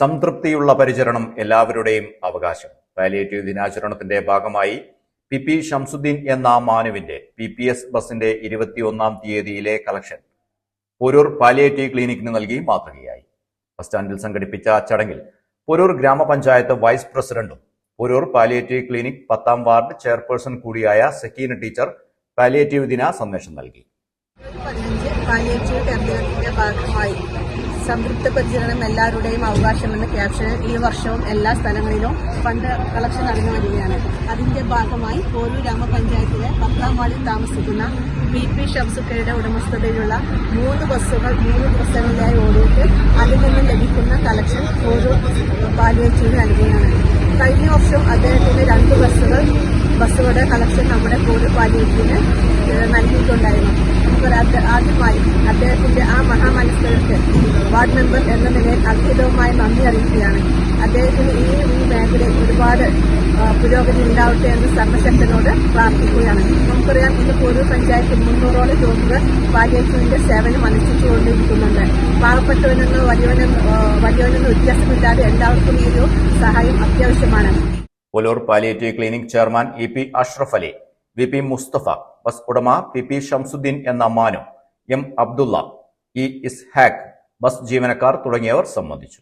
സംതൃപ്തിയുള്ള പരിചരണം എല്ലാവരുടെയും അവകാശം. പാലിയേറ്റീവ് ദിനാചരണത്തിന്റെ ഭാഗമായി പി പി ഷംസുദ്ദീൻ എന്ന മാനുവിന്റെ പി പി എസ് ബസിന്റെ ഇരുപത്തിയൊന്നാം തീയതിയിലെ കളക്ഷൻ പൊരൂർ പാലിയേറ്റീവ് ക്ലിനിക്കിന് നൽകി മാതൃകയായി. ബസ് സ്റ്റാൻഡിൽ സംഘടിപ്പിച്ച ചടങ്ങിൽ പൊരൂർ ഗ്രാമപഞ്ചായത്ത് വൈസ് പ്രസിഡന്റും പൊരൂർ പാലിയേറ്റീവ് ക്ലിനിക് പത്താം വാർഡ് ചെയർപേഴ്സൺ കൂടിയായ സക്കീന ടീച്ചർ പാലിയേറ്റീവ് ദിന സന്ദേശം നൽകി സംതൃപ്ത പരിചരണം എല്ലാവരുടെയും അവകാശമെന്ന ക്യാപ്ഷനിൽ ഈ വർഷവും എല്ലാ സ്ഥലങ്ങളിലും ഫണ്ട് കളക്ഷൻ നടന്നു വരികയാണ്. അതിന്റെ ഭാഗമായി കോലൂർ ഗ്രാമപഞ്ചായത്തിലെ പത്താം വാർഡിൽ താമസിക്കുന്ന ബി പി ഷംസുക്കയുടെ ഉടമസ്ഥതയിലുള്ള മൂന്ന് ബസ്സുകൾ മൂന്ന് ദിവസങ്ങളിലായി ഓടിയിട്ട് അതിൽ നിന്നും ലഭിക്കുന്ന കളക്ഷൻ ഓരോ പാലുവച്ചിന് നൽകുകയാണ്. കഴിഞ്ഞ വർഷം അദ്ദേഹത്തിന്റെ രണ്ട് ബസ്സുകൾ ബസ്സുകളുടെ കളക്ഷൻ നമ്മുടെ കോലൂർ പാലുവച്ചിന് നൽകിയിട്ടുണ്ടായിരുന്നു. ആദ്യമായി അദ്ദേഹത്തിന്റെ ആ മഹാമനസ്കർക്ക് വാർഡ് മെമ്പർ എന്ന നിലയിൽ അത്ഭുതവുമായി നന്ദി അറിയിക്കുകയാണ്. അദ്ദേഹത്തിന് ഈ ഈ മേഖലയിൽ ഒരുപാട് പുരോഗതി ഉണ്ടാവട്ടെ എന്ന് സർവശക്തനോട് പ്രാർത്ഥിക്കുകയാണ്. നമുക്കറിയാം ഇന്ന് പൊതു പഞ്ചായത്തിൽ മുന്നൂറോളം രോഗികൾ പാലിയേറ്റീവിന്റെ സേവനം അനുഷ്ഠിച്ചുകൊണ്ടിരിക്കുന്നുണ്ട്. പാവപ്പെട്ടവനെന്ന് വലിയവനെന്ന് വലിയവനെന്ന് വ്യത്യാസമില്ലാതെ എല്ലാവർക്കും ഈ ഒരു സഹായം അത്യാവശ്യമാണ്. Poloor palliative clinic chairman E P Ashraf Ali V P Musthafa bus ഉടമ പി പി ഷംസുദ്ദീൻ എന്ന Manu M Abdulla E Ishaq bus ജീവനക്കാർ തുടങ്ങിയവർ സംബന്ധിച്ചു.